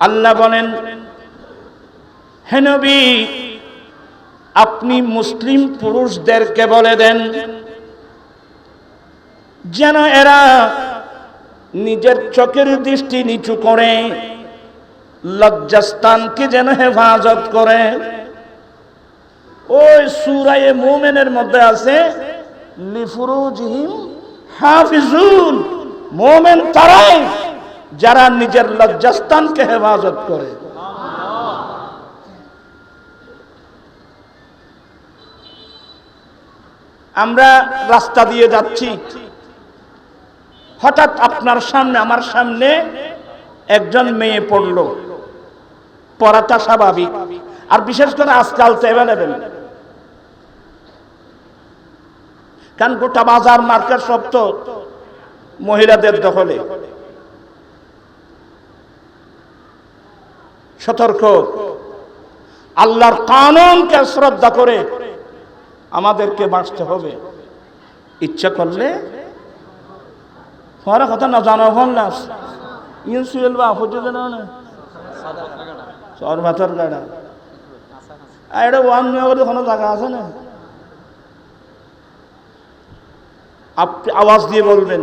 আল্লাহ বলেন হেনবী আপনি মুসলিম পুরুষদেরকে বলে দেন, যেন এরা নিজের চোখের দৃষ্টি নিচু করে, লজ্জাস্থানকে যেন হেফাজত করে। ওই সুরায়ে মোমেনের মধ্যে আছে, লিফুরুজহিম হাফিজুন, মোমেন তারাই যারা নিজের লজ্জাস্থানকে হেফাজত করে। আমরা রাস্তা দিয়ে যাচ্ছি। হঠাৎ আপনার সামনে, আমার সামনে একজন মেয়ে পড়ল। পড়াটা স্বাভাবিক। আর বিশেষ করে আজকাল তো অ্যাভেলেবেল কারণ গোটা বাজার, মার্কেট সব তো মহিলাদের দখলে। সতর্ক। আল্লাহর কানুনকে শ্রদ্ধা করে আমাদেরকে বাঁচতে হবে। ইচ্ছা করলে তোমার কথা না, জানো হন না। ইনসুয়েল বা হচ্ছে না? ভাতর গাড়া। এটা ওয়ান মেয়ে কোনো জায়গা আছে না? আপনি আওয়াজ দিয়ে বলবেন।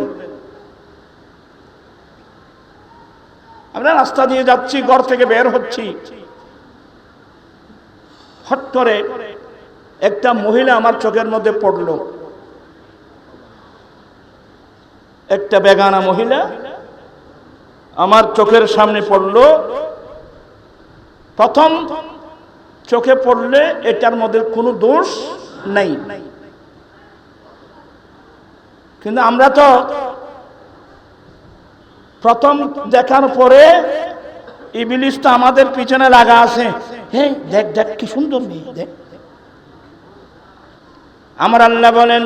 আমরা রাস্তা দিয়ে যাচ্ছি, ঘর থেকে বের হচ্ছি। হট করে একটা মহিলা আমার চোখের মধ্যে পড়ল। একটা বেগানা মহিলা আমার চোখের সামনে পড়ল। প্রথম চোখে পড়লে এটার মধ্যে কোনো দোষ নাই। কিন্তু আমরা তো প্রথম দেখার পরে ইবিলিশ তো আমাদের পিছনে লাগা আছে। হ্যাঁ দেখ দেখ, কি সুন্দর মেয়ে, দেখ। আমার আল্লাহ বলেন,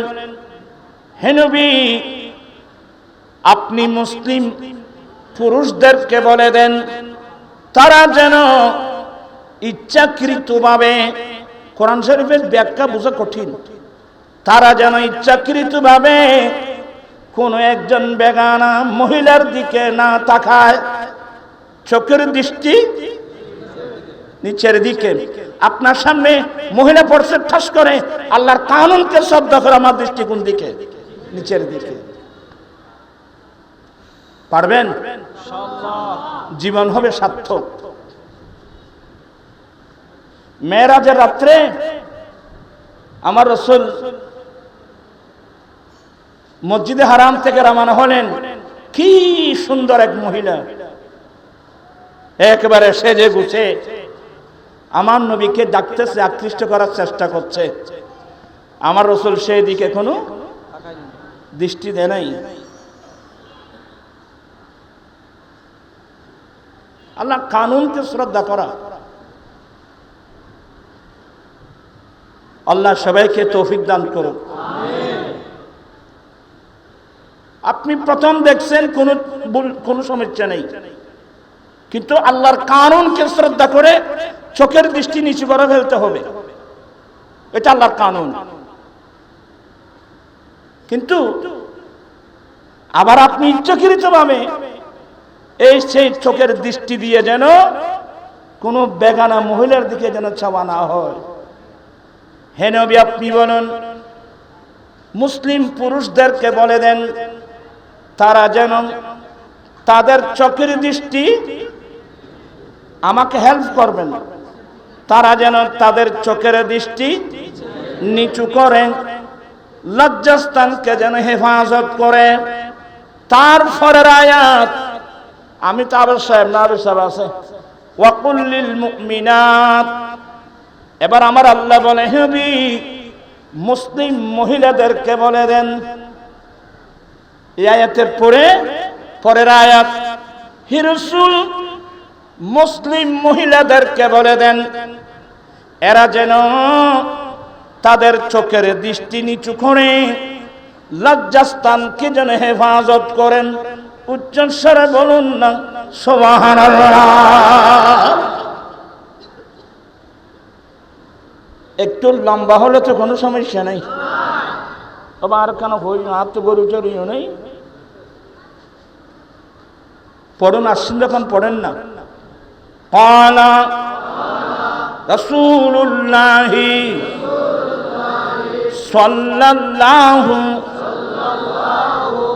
হে নবী, আপনি মুসলিম পুরুষদেরকে বলে দেন, তারা যেন ইচ্ছাকৃতভাবে কোরআন শরীফের ব্যাখ্যা বোঝা কঠিন। তারা যেন ইচ্ছাকৃতভাবে কোন একজন বেগানা মহিলার দিকে না তাকায়, চোখের দৃষ্টি নিচের দিকে। আপনার সামনে মহিলা পড়ছে, ঠাস করে, আল্লাহর কানুনকে শব্দ করে আমার দৃষ্টি কোন দিকে? নিচের দিকে। পারবেন? জীবন হবে সার্থক। মেয়েরাজের রাত্রে আমার রসুল মসজিদে হারাম থেকে রামানা হলেন। কি সুন্দর এক মহিলা। একেবারে সেজে গুছে। আমার নবীকে ডাকতেছে, আকৃষ্ট করার চেষ্টা করছে। আমার রসুল সেই দিকে কোনো দৃষ্টি দেয় নাই। আল্লাহ কানুনকে শ্রদ্ধা করা। আল্লাহ সবাইকে তৌফিক দান করুন আপনি প্রথম দেখছেন কোন কোনো সমস্যা নেই। কিন্তু আল্লাহর কানুনকে শ্রদ্ধা করে চোখের দৃষ্টি নিচু করে ফেলতে হবে। এটা আল্লাহর কানুন। কিন্তু আবার আপনি ইচ্ছাকৃত ভাবে এই সেই চোখের দৃষ্টি দিয়ে যেন কোনো বেগানা মহিলার দিকে যেন চাওয়া না হয়। হে নবী, আপনি বলুন, মুসলিম পুরুষদেরকে বলে দেন তারা যেন তাদের চোখের দৃষ্টি আমাকে হেল্প করবেন। তারা যেন তাদের চোখের দৃষ্টি নিচু করেন, লজ্জাস্থানকে যেন হেফাজত করে। তার ফরের আয়াত, আমি তো আবার সাহেব না আবার সাহেব আছে। ওয়াকুল্লিল মুমিনাত। এবার আমার আল্লাহ বলে হেবি মুসলিম মহিলাদেরকে বলে দেন এই আয়াতের পরে, পরের আয়াত হিরসুল মুসলিম মহিলাদেরকে বলে দেন, এরা যেন তাদের চোখের দৃষ্টি নিচু করে লজ্জাস্থানকে যেন হেফাজত করেন। উচ্চস্বরে বলুন না সোবাহান একটু লম্বা হলে তো কোনো সমস্যা নেই। তবে আর কেন হই না আর তো গরু চড়িও নেই পড়ুন আসছেন যখন পড়েন না قال رسول الله صلى الله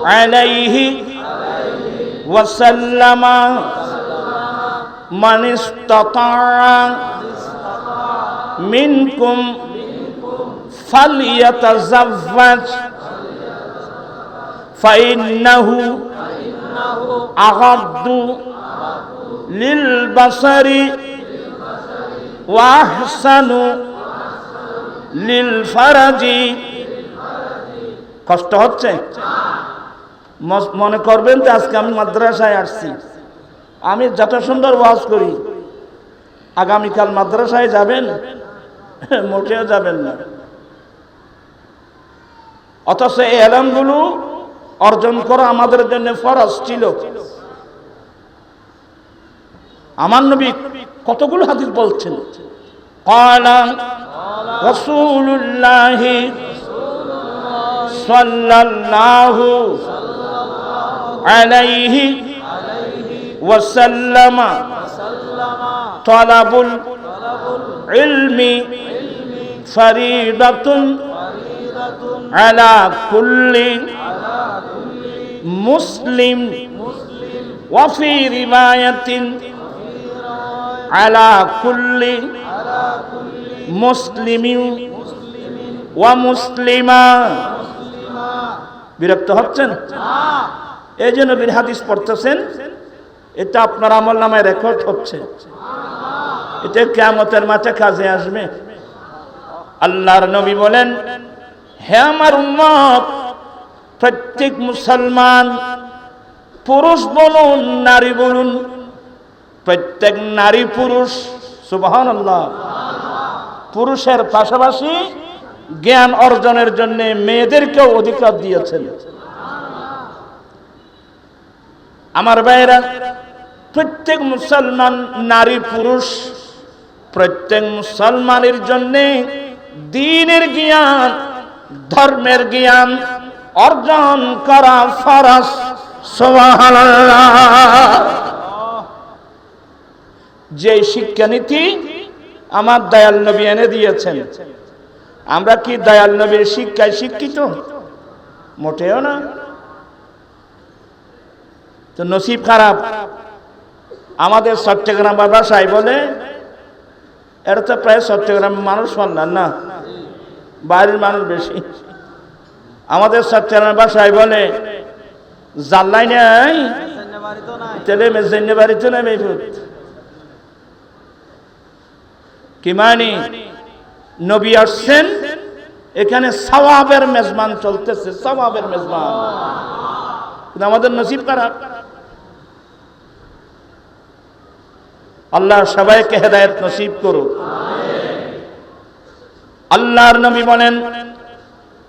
عليه وسلم من استطاع منكم فليتزوج فإنه أغض للبصر وأحسن للفرج কষ্ট হচ্ছে মস- মনে করবেন যে আজকে আমি মাদ্রাসায় আসছি আমি যত সুন্দর ওয়াজ করি আগামীকাল মাদ্রাসায় যাবেন মোটেও যাবেন না অথচ এই এলামগুলো অর্জন করা আমাদের জন্য ফরজ ছিল। আমার নবী কতগুলো হাদিস বলছেন? রসুল্লাহি সাল্লাল্লাহু আলাইহি ওয়াসাল্লাম তলাবুল ইলমি ফরিদাতুন আলা কুল্লি মুসলিম ওয়াফি রিবায়াতিন আলা কুল্লি মুসলিম ওয়া মুসলিমা। বিরক্ত হচ্ছেন? হ্যাঁ। এই জন্য বীর পড়তেছেন এটা আপনার আমল নামায় রেকর্ড হচ্ছে। এটা কেমতের মাঠে কাজে আসবে। আল্লাহর নবী বলেন হে আমার উম্মত, প্রত্যেক মুসলমান পুরুষ বলুন, নারী বলুন, প্রত্যেক নারী পুরুষ সুবহান আল্লাহ পুরুষের পাশাপাশি জ্ঞান অর্জনের জন্য মেয়েদেরকেও অধিকার দিয়েছেন। আমার ভাইরা প্রত্যেক মুসলমান নারী পুরুষ, প্রত্যেক মুসলমানের জন্য দিনের জ্ঞান ধর্মের জ্ঞান অর্জন করা ফরস যে শিক্ষানীতি আমার দয়াল নবী এনে দিয়েছেন, আমরা কি দয়াল নবীর শিক্ষায় শিক্ষিত? মোটেও না। তো নসিব খারাপ। আমাদের চট্টগ্রাম ভাষায় বলে এটা তো প্রায় চট্টগ্রাম মানুষ বললেন না। বাইরের মানুষ বেশি। আমাদের চট্টগ্রাম ভাষায় বলে জাল্লাই নাই? তেলে মেজেন্যে বাড়িতে না মেফুত কি মানে? নবী আসছেন, এখানে সওয়াবের মেজমান চলতেছে, সওয়াবের মেজমান কিন্তু আমাদের নসিব খারাপ আল্লাহ সবাইকে হেদায়ত নসিব করুক। আল্লাহর নবী বলেন,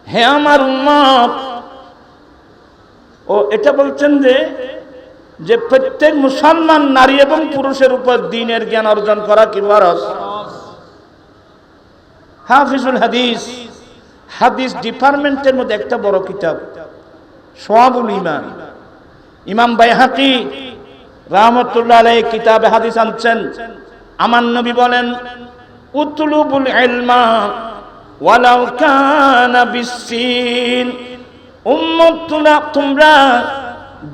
হে আমার উম্মত, ও এটা বলছেন যে যে প্রত্যেক মুসলমান নারী এবং পুরুষের উপর দিনের জ্ঞান অর্জন করা কি ফরজ? হাফিজুল হাদিস হাদিস ডিপার্টমেন্টের মধ্যে একটা বড় কিতাব, সোয়াবুল ইমান ইমাম বাইহাকি রহমতুল্লাহ আলাই কিতাবে হাদিস আনছেন, আমার নবী বলেন, উতলুবুল ইলমা ওয়ালাউ কানা বিসিন উম্মত তোমরা-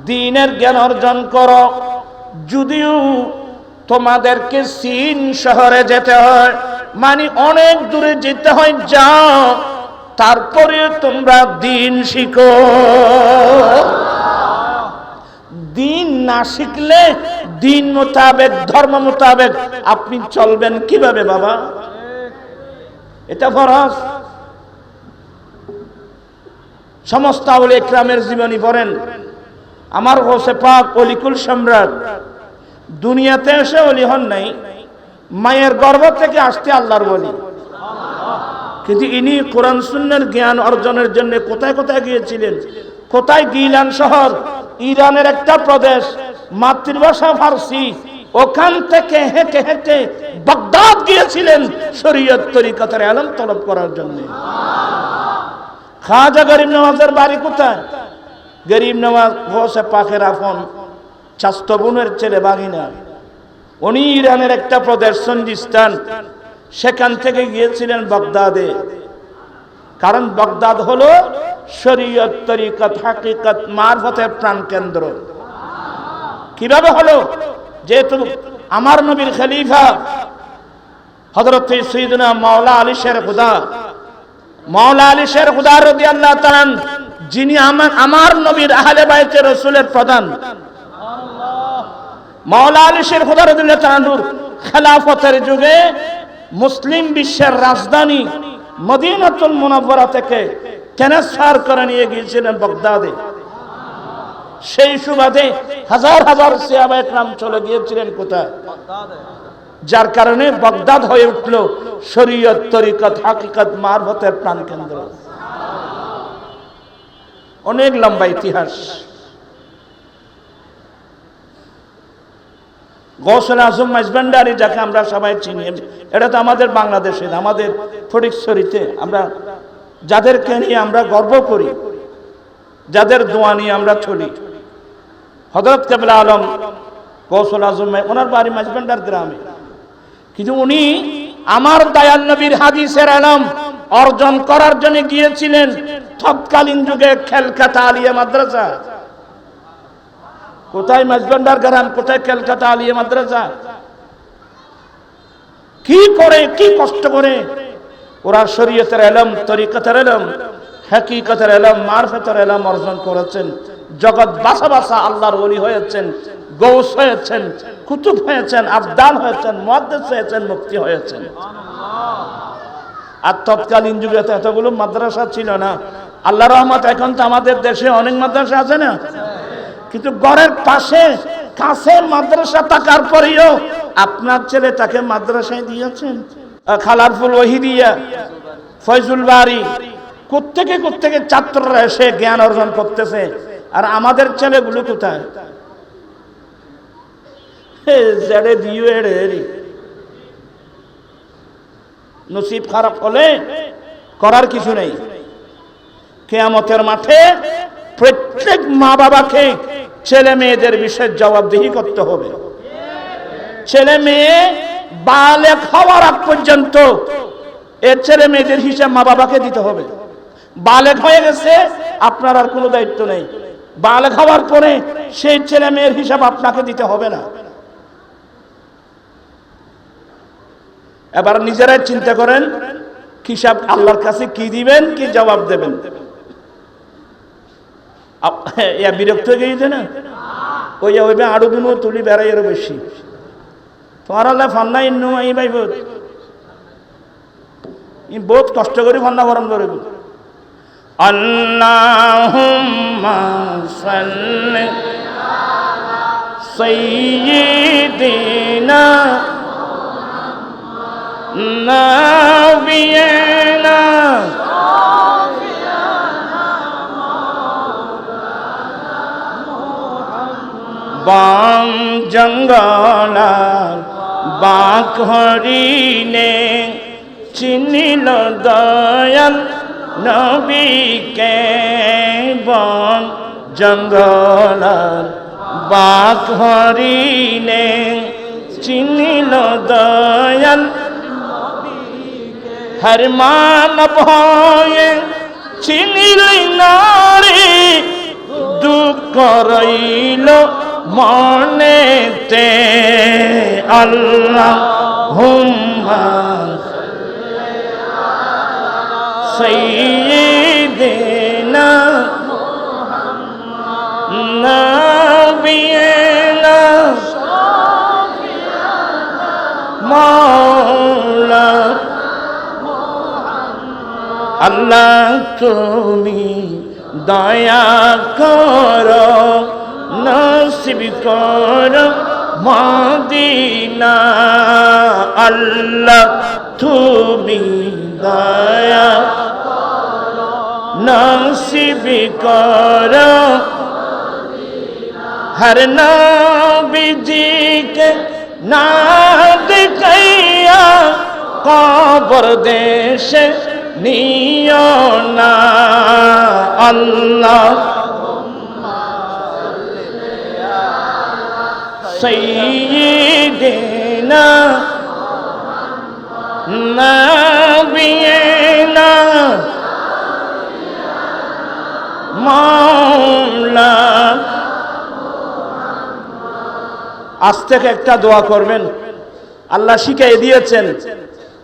দিনের জ্ঞান অর্জন করো। যদিও তোমাদেরকে চীন শহরে যেতে হয় মানে অনেক দূরে যেতে হয়, যাও, তারপরে তোমরা দিন শিখো। দিন না শিখলে দিন মোতাবেক, ধর্ম মোতাবেক আপনি চলবেন কীভাবে বাবা? এটা ফরজ। সমস্ত আউল ইকরামের জীবনী পড়েন। আমার হোসে পাক অলিকুল সম্রাট। দুনিয়াতে এসে অলি হন নাই। মায়ের গর্ভ থেকে আসতে আল্লাহর বলি। কিন্তু ইনি কোরআন সুন্নার জ্ঞান অর্জনের জন্য কোথায় কোথায় গিয়েছিলেন? কোথায় গিলান শহর? ইরানের একটা প্রদেশ, মাতৃভাষা ফার্সি। ওখান থেকে হেঁটে হেঁটে বাগদাদ গিয়েছিলেন শরীয়ত তরিকতের আলম তলব করার জন্য। খাজা গরিব নওয়াজের বাড়ি কোথায়? গরিব নওয়াজ হোসে পাখের আফন বোনের ছেলে বাগিনা। উনি ইরানের একটা প্রদেশ সঞ্জিস্তান সেখান থেকে গিয়েছিলেন বাগদাদে। কারণ বাগদাদ হলো শরীয়ত তরিকত, হাকিকত, মারফতের প্রাণ কেন্দ্র কীভাবে হলো? যেহেতু আমার নবীর খলিফা হজরত সৈদনা মাওলা আলী শের খুদা মাওলা আলী শের খুদা রদি আল্লাহ তালান যিনি আমার আমার নবীর আহলে বাইতে রসুলের প্রধান। মাওলা আলী শের খুদা রদি আল্লাহ তালানুর খেলাফতের যুগে মুসলিম বিশ্বের রাজধানী মদিনাতুল মুনাফরা থেকে ট্রান্সফার করে নিয়ে গিয়েছিলেন বগদাদে। সেই সুবাদে হাজার হাজার সিয়াবা একরাম চলে গিয়েছিলেন কোথায়? যার কারণে বগদাদ হয়ে উঠল শরীয়ত, তরিকত, হাকিকত, মারফতের প্রাণ কেন্দ্র অনেক লম্বা ইতিহাস। গৌসল আজম মাইজবান্ডারি যাকে আমরা সবাই চিনি, এটা তো আমাদের বাংলাদেশের আমাদের ফটিকছড়িতে আমরা যাদেরকে নিয়ে আমরা গর্ব করি, যাদের দোয়া নিয়ে আমরা চলি। হজরত কেবলা আলম, কৌশল আজম ওনার বাড়ি মাঝবান্ডার গ্রামে। কিন্তু উনি আমার দয়াল নবীর হাদিসের আলম অর্জন করার জন্য গিয়েছিলেন তৎকালীন যুগে খেলকাতা আলিয়া মাদ্রাসা। কোথায় মাঝবান্ডার গ্রাম, কোথায় খেলকাতা আলিয়া মাদ্রাসা? কি করে, কি কষ্ট করে? ওরা শরীয়তের এলম তরিকতের এলম হাকিকতের এলম মারফতের এলম অর্জন করেছেন। জগৎ বাসা বাসা আল্লাহর ওলি হয়েছেন, গৌস হয়েছেন, কুতুব হয়েছেন আবদাল হয়েছেন মহাদ্দেশ হয়েছেন মুক্তি হয়েছেন। আর তৎকালীন যুগে তো এতগুলো মাদ্রাসা ছিল না। আল্লাহ রহমত, এখন তো আমাদের দেশে অনেক মাদ্রাসা আছে না? কিন্তু ঘরের পাশে, কাছে মাদ্রাসা থাকার পরেও আপনার ছেলে তাকে মাদ্রাসায় দিয়েছেন। খালারফুল ওহিদিয়া, ফয়জুল বাড়ি কোত্থেকে কোত্থেকে ছাত্ররা এসে জ্ঞান অর্জন করতেছে? আর আমাদের ছেলেগুলো কোথায়? নসিব খারাপ হলে করার কিছু নেই। কেয়ামতের মাঠে প্রত্যেক মা বাবাকে ছেলে মেয়েদের জবাবদিহি করতে হবে। ছেলে মেয়ে বালে খাওয়ার আগ পর্যন্ত এর ছেলে মেয়েদের হিসাব মা বাবাকে দিতে হবে। বালেক হয়ে গেছে, আপনার আর কোনো দায়িত্ব নেই। বালেক হওয়ার পরে সেই ছেলে মেয়ের হিসাব আপনাকে দিতে হবে না। এবার নিজেরাই চিন্তা করেন হিসাব আল্লাহর কাছে কি দিবেন, কি জবাব দেবেন? বিরক্ত হয়ে গেছে না? ওই ওইবে আরও দিন তুলি বেড়াই আরও বেশি। তোমার আল্লাহ ফান্না ইন্নু ভাই বোধ বহুত কষ্ট করে ফান্না বরণ করে আল্লাহুম্মা সাল্লি সাইয়্যিদিনা নাবিয়ানা বাম জঙ্গলার বাঁক হরিণে চিনিল দয়াল নবীকে বন জঙ্গলার বাঁক হরিণে চিনিল দয়াল। হর মানব হয়ে চিনিল নারী দুঃখ রইল মনেতে। আল্লাহ হুম্মা সৈয়দিনা নবিয়না মাওলা আল্লাহ তুমি দয়া করো নসিব করো মদিনা আল্লাহ তুমি দয়া নসিব কর হর নবীজিকে নাদ কইয়া কবর দেশে নিও না। আল্লাহ سيدنا আজ থেকে একটা দোয়া করবেন। আল্লাহ শিখাই দিয়েছেন,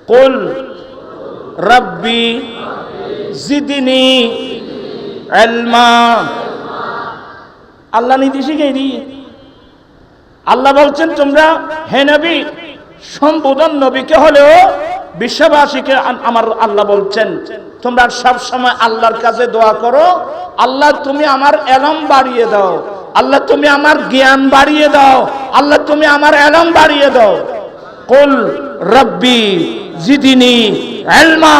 কুল রব্বি জিদিনি এলমা আল্লাহ নীতি শিখাই দিয়ে আল্লাহ বলছেন, তোমরা হে নবী, সম্বোধন নবীকে হলেও বিশ্ববাসীকে আমার আল্লাহ বলছেন, তোমরা সব সময় আল্লাহর কাছে দোয়া করো। আল্লাহ, তুমি আমার এলম বাড়িয়ে দাও। আল্লাহ, তুমি আমার জ্ঞান বাড়িয়ে দাও। আল্লাহ, তুমি আমার এলম বাড়িয়ে দাও। কুল রব্বি জিদিনি এলমা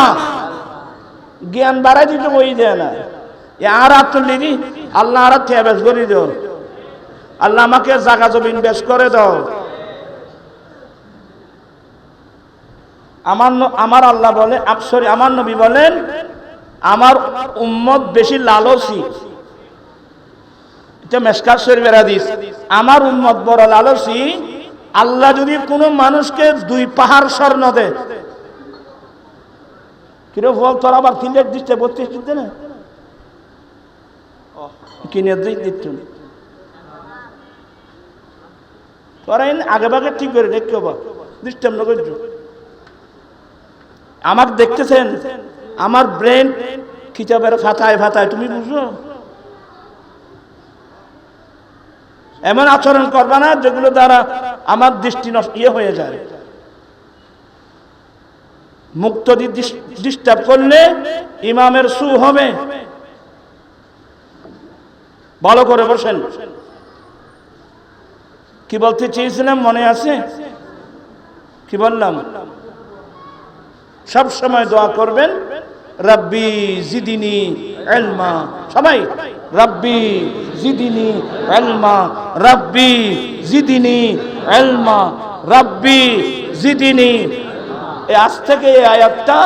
জ্ঞান বাড়াই দিতে বই দেয় না। আর আত্মলি দি আল্লাহ আর বেশ করে দিও। আল্লাহ আমাকে জাগা জমিন বেশ করে দাও। আমার আমার আল্লাহ বলে সরি আমার নবী বলেন, আমার উম্মত বেশি লালসী। এটা মেসকার শরীফের হাদিস। আমার উম্মত বড় লালসী। আল্লাহ যদি কোনো মানুষকে দুই পাহাড় স্বর্ণ দেয় কিরো ফল তোর আবার তিনলেট দিচ্ছে, বত্রিশ দিতে না? কিনে দিই দিচ্ছ। তোরা আগে ভাগে ঠিক করে দেখো বা না করছ। আমাকে দেখতেছেন, আমার ব্রেন খিচাবের ফাতায় ফাতায় তুমি বুঝো? এমন আচরণ করবা না যেগুলো দ্বারা আমার দৃষ্টি নষ্ট ইয়ে হয়ে যায়। মুক্ত ডিস্টার্ব করলে ইমামের সু হবে। ভালো করে বসেন। কি বলতে চেয়েছিলাম, মনে আছে? কি বললাম? সব সময় দোয়া করবেন, রাব্বি জিদিনি এলমা সবাই, রাব্বি জিদিনি এলমা রাব্বি জিদিনি এলমা রাব্বি জিদিনি এই আজ থেকে এই আয়াতটা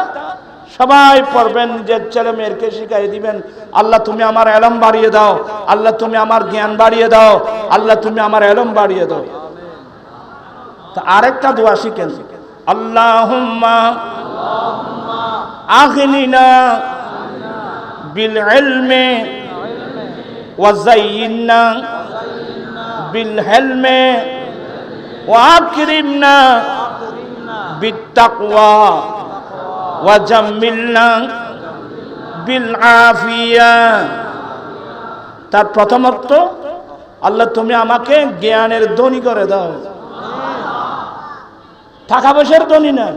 সবাই পড়বেন নিজের ছেলে মেয়েরকে শিখাই দিবেন, আল্লাহ তুমি আমার এলম বাড়িয়ে দাও, আল্লাহ তুমি আমার জ্ঞান বাড়িয়ে দাও, আল্লাহ তুমি আমার এলম বাড়িয়ে দাও। আরেকটা দোয়া শিখেন, আল্লাহুম্মা أغننا بالعلم وزينا بالحلم وأكرمنا بالتقوى وجملنا بالعافية তার প্রথম অর্থ আল্লাহ তুমি আমাকে জ্ঞানের ধনী করে দাও টাকা পয়সার ধনী না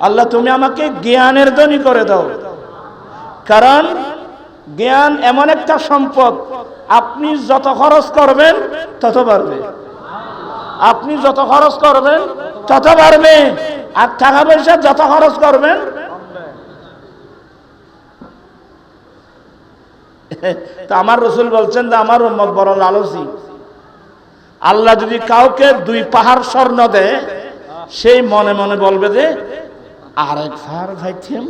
আল্লাহ, তুমি আমাকে জ্ঞানের ধনী করে দাও। কারণ জ্ঞান এমন একটা সম্পদ, আপনি যত খরচ করবেন তত বাড়বে। আপনি যত খরচ করবেন তত বাড়বে। আর টাকা পয়সা যত খরচ করবেন, তো আমার রসুল বলছেন যে, আমার উম্মত বড় লালসী। আল্লাহ যদি কাউকে দুই পাহাড় স্বর্ণ দেয়, সেই মনে মনে বলবে যে ভাইছেন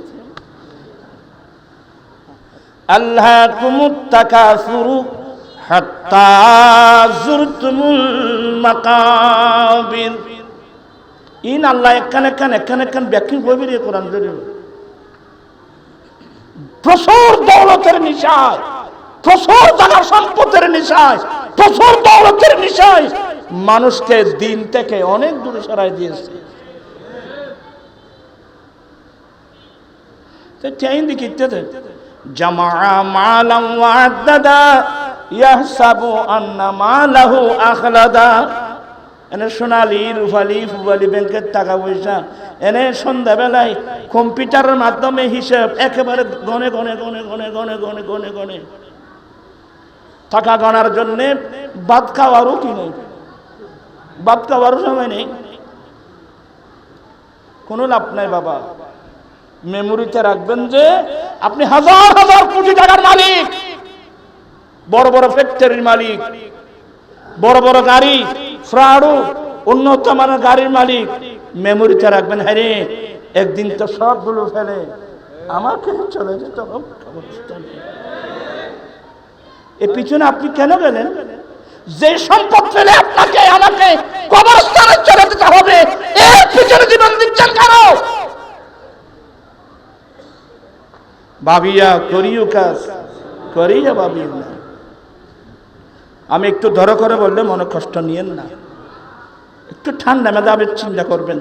আল্লাহ হাত্তা জুরতুমুল ইন আল্লাহ একখান একখান একখান একখান ব্যাখ্যা রে কোরআন প্রচুর দৌলতের নিশায়, প্রচুর জায়গা সম্পদের নিশায়, প্রচুর দৌলতের নিশায় মানুষকে দিন থেকে অনেক দূরে সরাই দিয়েছে। এনে সোনালি রুফালি ফুবালি টাকা এনে কম্পিউটারের মাধ্যমে হিসেব একেবারে গনে গনে গনে গনে গনে গনে গনে গনে টাকা গণার জন্যে ভাত খাওয়ারও কি নেই ভাত খাওয়ারও সময় নেই কোনো লাভ নাই বাবা মেমোরিতে রাখবেন যে আপনি হাজার হাজার কোটি টাকার মালিক। বড় বড় ফ্যাক্টরির মালিক, বড় বড় গাড়ি ফ্রাডু উন্নত মানের গাড়ির মালিক। মেমোরিতে রাখবেন হ্যাঁ রে, একদিন তো সবগুলো ফেলে। আমাকে চলে যেতে এ পিছনে আপনি কেন গেলেন? যে সম্পদ পেলে আপনাকে, আমাকে কবরস্থানে চলে যেতে হবে। এর পিছনে জীবন দিচ্ছেন কেন? ভাবিয়া করিও কাজ, করিয়া ভাবিও না। আমি একটু ধরো করে বললে মনে কষ্ট নিয়েন না। একটু ঠান্ডা মেজাবের চিন্তা করবেন।